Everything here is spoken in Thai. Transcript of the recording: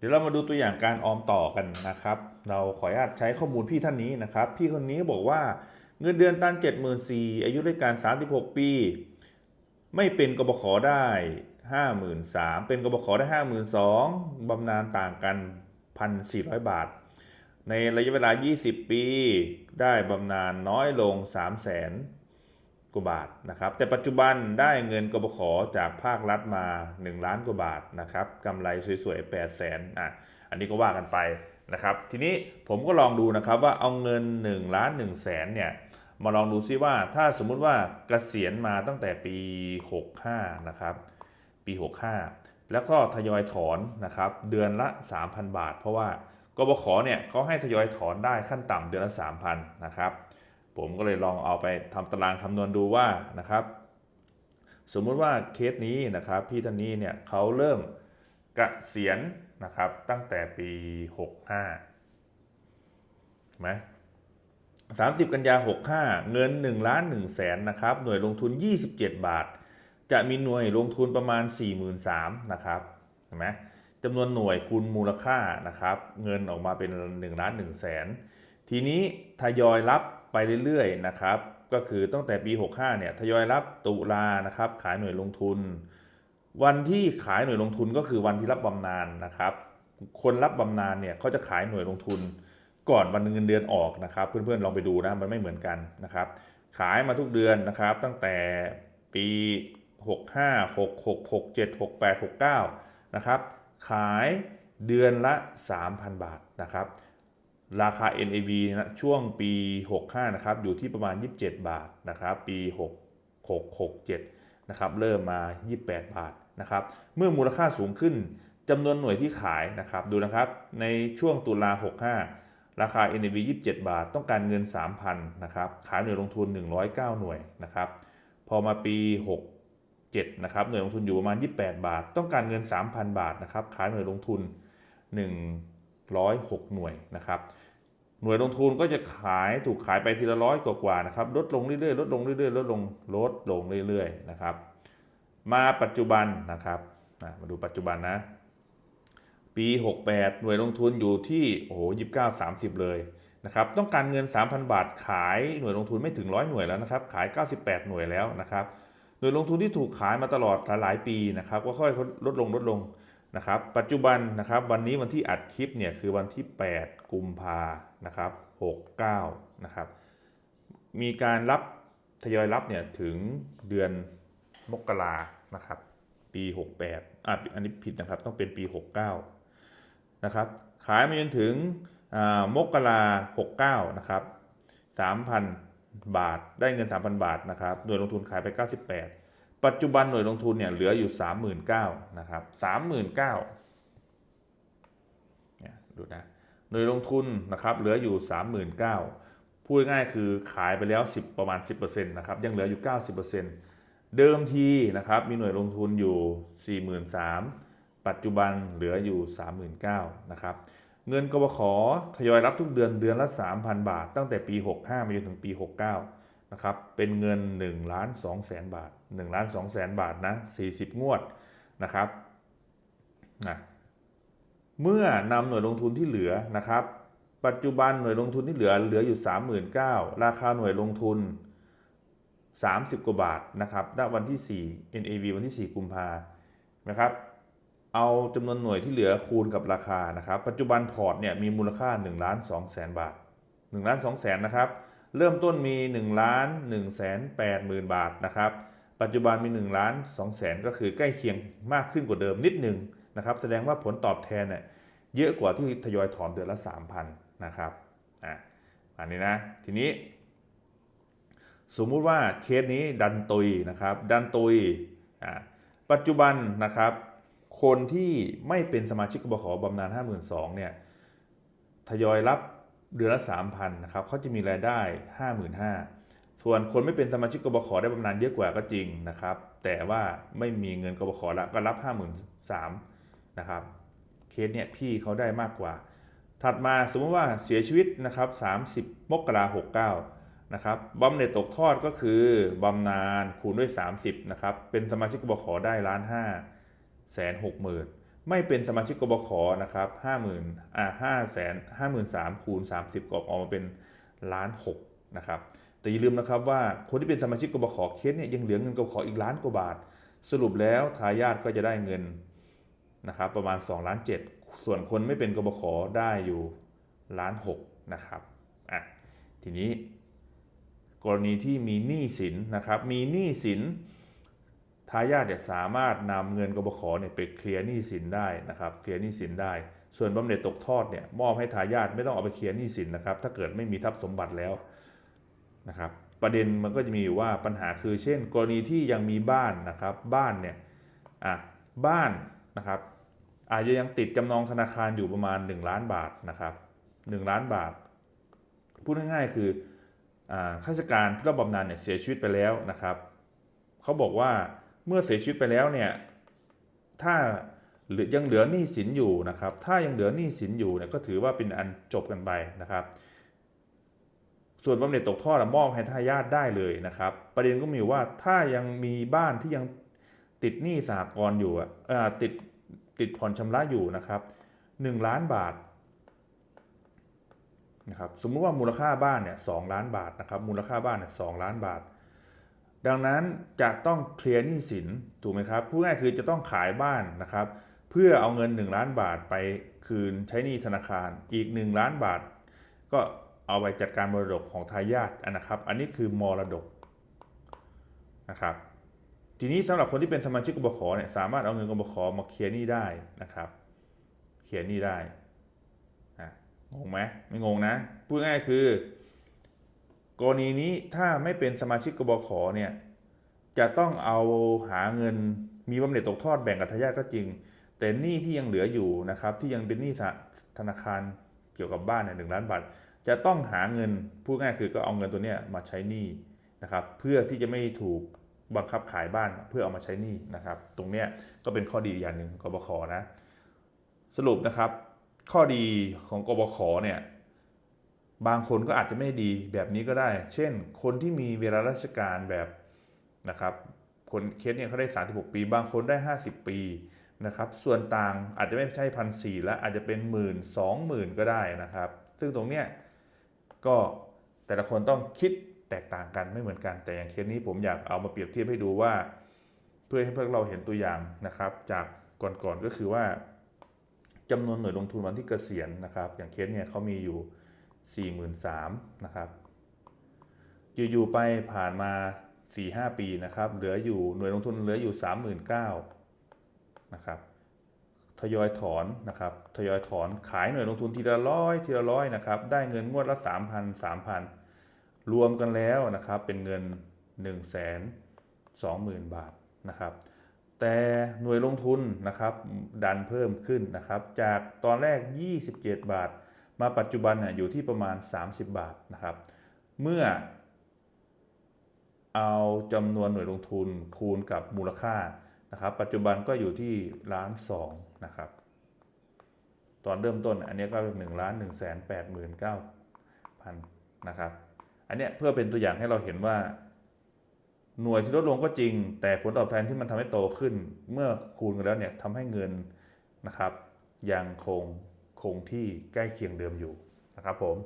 เดี๋ยวเรามาดูตัวอย่างการออมต่อกันนะครับ เราขออนุญาตใช้ข้อมูลพี่ท่านนี้นะครับ พี่คนนี้บอกว่าเงินเดือนตัน7 4 0 0 0อายุราชการ 36 ปี ไม่เป็นกบขได้ 53,000เป็นกบขได้ 52,000บำนาญต่างกัน 1,400 บาท ในระยะเวลา 20 ปี ได้บำนาญน้อยลง 300,000 กว่าบาทนะครับแต่ปัจจุบันได้เงินกบขจากภาครัฐมา 1 ล้านกว่าบาทนะครับกำไรสวยๆ8 0 0 0 0นอะอันนี้ก็ว่ากันไปนะครับทีนี้ผมก็ลองดูนะครับว่าเอาเงิน1ล้าน1แสนเนี่ยมาลองดูซิว่าถ้าสมมุติว่าเกษียณมาตั้งแต่ปี 65นะครับปี 65 แล้วก็ทยอยถอนนะครับเดือนละ 3,000 บาท เพราะว่ากบขเนี่ยเขาให้ทยอยถอนได้ขั้นต่ำเดือนละ 3,000นะครับ ผมก็เลยลองเอาไปทำตารางคำนวณดูว่านะครับ สมมุติว่าเคสนี้นะครับพี่ท่านนี้เนี่ยเขาเริ่มเกษียณนะครับตั้งแต่ปี 65เห็นไหม30กันยา 65 เงิน1ล้าน1แสนนะครับหน่วยลงทุน 27 บาท จะมีหน่วยลงทุนประมาณ 43,000นะครับเห็นไหมจำนวนหน่วยคูณมูลค่านะครับ เงินออกมาเป็น1ล้าน1แสนทีนี้ทยอยรับ ไปเรื่อยๆนะครับ ก็คือตั้งแต่ปี 65 เนี่ยทยอยรับตุลานะครับ ขายหน่วยลงทุน วันที่ขายหน่วยลงทุนก็คือวันที่รับบำนาญนะครับ คนรับบำนาญเนี่ยเขาจะขายหน่วยลงทุน ก่อนวันเงินเดือนออกนะครับ เพื่อนๆลองไปดูนะมันไม่เหมือนกันนะครับ ขายมาทุกเดือนนะครับ ตั้งแต่ปี 65 66 67 68 69 นะครับ ขายเดือนละ 3,000 บาทนะครับ ราคา NAV นะช่วงปี 65 นะครับ อยู่ที่ประมาณ 27 บาทนะครับ ปี 66 67 นะครับ เริ่มมา 28 บาทนะครับ เมื่อมูลค่าสูงขึ้นจำนวนหน่วยที่ขายนะครับ ดูนะครับ ในช่วงตุลา 65 ราคา NAV 27 บาท ต้องการเงิน 3,000 นะครับ ขายหน่วยลงทุน 109 หน่วยนะครับ พอมาปี 67 นะครับ หน่วยลงทุนอยู่ประมาณ 28 บาท ต้องการเงิน 3,000 บาทนะครับ ขายหน่วยลงทุน 106 หน่วยนะครับหน่วยลงทุนก็จะขายถูกขายไปทีละร้อยกว่าๆนะครับลดลงเรื่อยๆลดลงเรื่อยๆลดลงลดลงเรื่อยๆนะครับ มาปัจจุบันนะครับมาดูปัจจุบันนะ ปี 68 หน่วยลงทุนอยู่ที่โอ้โห29 30เลยนะครับต้องการเงิน 3,000 บาทขายหน่วยลงทุนไม่ถึง100หน่วยแล้วนะครับ ขาย 98 หน่วยแล้วนะครับหน่วยลงทุนที่ถูกขายมาตลอดหลายๆปีนะครับก็ค่อยลดลงลดลง นะครับปัจจุบันนะครับวันนี้วันที่อัดคลิปเนี่ยคือวันที่ 8 กุมภานะครับ69นะครับมีการรับทยอยรับเนี่ยถึงเดือนมกรานะครับปี 68อะอันนี้ผิดนะครับต้องเป็นปี 69นะครับขายมาจนถึงมกรา69นะครับ3,000 บาทได้เงิน 3,000 บาทนะครับหน่วยลงทุนขายไป 98 ปัจจุบันหน่วยลงทุนเนี่ยเหลืออยู่ 39,000นะครับ39,000เนี่ยดูนะหน่วยลงทุนนะครับเหลืออยู่ 39,000พูดง่ายคือขายไปแล้ว 10 ประมาณ 10%นะครับยังเหลืออยู่ 90%เดิมทีนะครับมีหน่วยลงทุนอยู่ 43,000 ปัจจุบันเหลืออยู่ 39,000นะครับเงินกบขทยอยรับทุกเดือนเดือนละ 3,000 บาท ตั้งแต่ปี 65 มาจนถึงปี 69 นะครับเป็นเงิน1ล้าน2แสนบาท1ล้าน2แสนบาทนะ40 งวดนะครับนะเมื่อนำหน่วยลงทุนที่เหลือนะครับ ปัจจุบันหน่วยลงทุนที่เหลือเหลืออยู่ 39,000ราคาหน่วยลงทุน 30 กว่าบาทนะครับณวันที่ 4 NAV วันที่ 4 กุมภานะครับเอาจำนวนหน่วยที่เหลือคูณกับราคานะครับ ปัจจุบันพอร์ตเนี่ยมีมูลค่า1ล้าน2แสนบาท1ล้าน2แสนนะครับ เริ่มต้นมี1ล้าน1แสน8หมื่นบาทนะครับ ปัจจุบันมี1ล้าน2แสนก็คือใกล้เคียงมากขึ้นกว่าเดิมนิดนึงนะครับ แสดงว่าผลตอบแทนเนี่ยเยอะกว่าที่ทยอยถอนเดือนละ 3,000นะครับอะอันนี้นะ ทีนี้ สมมุติว่าเคสนี้ดันตุยนะครับ ดันตุยอ่าปัจจุบันนะครับ คนที่ไม่เป็นสมาชิกกบขบำนาญ 52,000เนี่ยทยอยรับ เดือนละ3,000นะครับเขาจะมีรายได้ 55,000ส่วนคนไม่เป็นสมาชิกกบขได้บำนาญเยอะกว่าก็จริงนะครับ แต่ว่าไม่มีเงินกบขละก็รับ 53,000นะครับเคสเนี่ยพี่เขาได้มากกว่า ถัดมาสมมติว่าเสียชีวิตนะครับ30มกรา69นะครับบำเหน็จตกทอดก็คือบำนาญคูณด้วย 30นะครับเป็นสมาชิกกบขได้ล้านห้าแสนหกหมื่น ไม่เป็นสมาชิกกบขนะครับห้าหมื่นอ่าห้าแสนห้าหมื่นสามคูณสามสิบก็ออกมาเป็นล้านหกนะครับแต่อย่าลืมนะครับว่าคนที่เป็นสมาชิกกบขเคสเนี่ยยังเหลือเงินกบขอีกล้านกว่าบาท สรุปแล้วทายาทก็จะได้เงินนะครับประมาณ2ล้าน7ส่วนคนไม่เป็นกบขได้อยู่ล้าน6นะครับอะทีนี้กรณีที่มีหนี้สินนะครับมีหนี้สิน ทายาทเนี่ยสามารถนำเงินกบขเนี่ยไปเคลียร์หนี้สินได้นะครับเคลียร์หนี้สินได้ ส่วนบำเหน็จตกทอดเนี่ยมอบให้ทายาทไม่ต้องเอาไปเคลียร์หนี้สินนะครับถ้าเกิดไม่มีทรัพย์สมบัติแล้วนะครับประเด็นมันก็จะมีอยู่ว่าปัญหาคือ เช่น กรณีที่ยังมีบ้านนะครับบ้านเนี่ยอะบ้านนะครับอาจจะยังติดจำนองธนาคารอยู่ประมาณ 1 ล้านบาทนะครับ1ล้านบาท พูดง่ายๆคืออ่าข้าราชการผู้รับบำนาญเนี่ยเสียชีวิตไปแล้วนะครับเขาบอกว่า เมื่อเสียชีวิตไปแล้วเนี่ยถ้าหลือยังเหลือหนี้สินอยู่นะครับ ถ้ายังเหลือหนี้สินอยู่เนี่ยก็ถือว่าเป็นอันจบกันไปนะครับ ส่วนบำเหน็จตกทอดอะมอบให้ทายาทได้เลยนะครับ ประเด็นก็มีว่าถ้ายังมีบ้านที่ยังติดหนี้สหกรณ์อยู่อะเอ่อติดติดผ่อนชำระอยู่นะครับ1ล้านบาทนะครับ สมมุติว่ามูลค่าบ้านเนี่ยสล้านบาทนะครับ มูลค่าบ้านเนี่ยสล้านบาท ดังนั้นจะต้องเคลียร์หนี้สินถูกไหมครับพูดง่ายคือจะต้องขายบ้านนะครับ เพื่อเอาเงิน 1 ล้านบาทไปคืนใช้หนี้ธนาคารอีก 1 ล้านบาท ก็เอาไปจัดการมรดกของทายาทนะครับ อันนี้คือมรดกนะครับ ทีนี้สำหรับคนที่เป็นสมาชิกกบขเนี่ยสามารถเอาเงินกบขมาเคลียร์หนี้ได้นะครับ เคลียร์หนี้ได้อะงงไหมไม่งงนะพูดง่ายๆคือ กรณีนี้ถ้าไม่เป็นสมาชิกกบขเนี่ยจะต้องเอาหาเงินมีบำเหน็จตกทอดแบ่งกับทายาทก็จริง แต่หนี้ที่ยังเหลืออยู่นะครับ ที่ยังเป็นหนี้ธนาคารเกี่ยวกับบ้านเนี่ยหนึ่งล้านบาทจะต้องหาเงินพูดง่ายคือก็เอาเงินตัวเนี้ยมาใช้หนี้นะครับ เพื่อที่จะไม่ถูกบังคับขายบ้านเพื่อเอามาใช้หนี้นะครับ ตรงเนี้ยก็เป็นข้อดีอย่างหนึ่งกบขนะ สรุปนะครับ ข้อดีของกบขเนี่ย บางคนก็อาจจะไม่ดีแบบนี้ก็ได้ เช่น คนที่มีเวลาราชการแบบนะครับ คนเคสเนี่ยเขาได้ 36 ปี บางคนได้ 50 ปีนะครับ ส่วนต่างอาจจะไม่ใช่พันสี่แล้วอาจจะเป็นหมื่นสองหมื่นก็ได้นะครับ ซึ่งตรงเนี้ยก็แต่ละคนต้องคิดแตกต่างกันไม่เหมือนกัน แต่อย่างเคสนี้ผมอยากเอามาเปรียบเทียบให้ดูว่า เพื่อให้พวกเราเห็นตัวอย่างนะครับ จากก่อนๆก็คือว่าจำนวนหน่วยลงทุนวันที่เกษียณนะครับ อย่างเคสเนี่ยเขามีอยู่ 43,000นะครับ อยู่ๆไปผ่านมา 4-5 ปีนะครับ เหลืออยู่หน่วยลงทุนเหลืออยู่ 39,000นะครับ ทยอยถอนนะครับ ทยอยถอนขายหน่วยลงทุนทีละร้อยทีละร้อยนะครับ ได้เงินงวดละ 3,000 3,000 รวมกันแล้วนะครับ เป็นเงิน 1 2 0 0 0 0 บาทนะครับแต่หน่วยลงทุนนะครับดันเพิ่มขึ้นนะครับ จากตอนแรก 27 บาท มาปัจจุบันเนี่ยอยู่ที่ประมาณ 30 บาทนะครับ เมื่อเอาจำนวนหน่วยลงทุนคูณกับมูลค่านะครับ ปัจจุบันก็อยู่ที่ล้านสองนะครับ ตอนเริ่มต้นอันนี้ก็หนึ่งล้านหนึ่งแสนแปดหมื่นเก้าพันนะครับ อันนี้เพื่อเป็นตัวอย่างให้เราเห็นว่า หน่วยที่ลดลงก็จริง แต่ผลตอบแทนที่มันทำให้โตขึ้น เมื่อคูณกันแล้วเนี่ยทำให้เงินนะครับ ยังคง คงที่ใกล้เคียงเดิมอยู่นะครับผม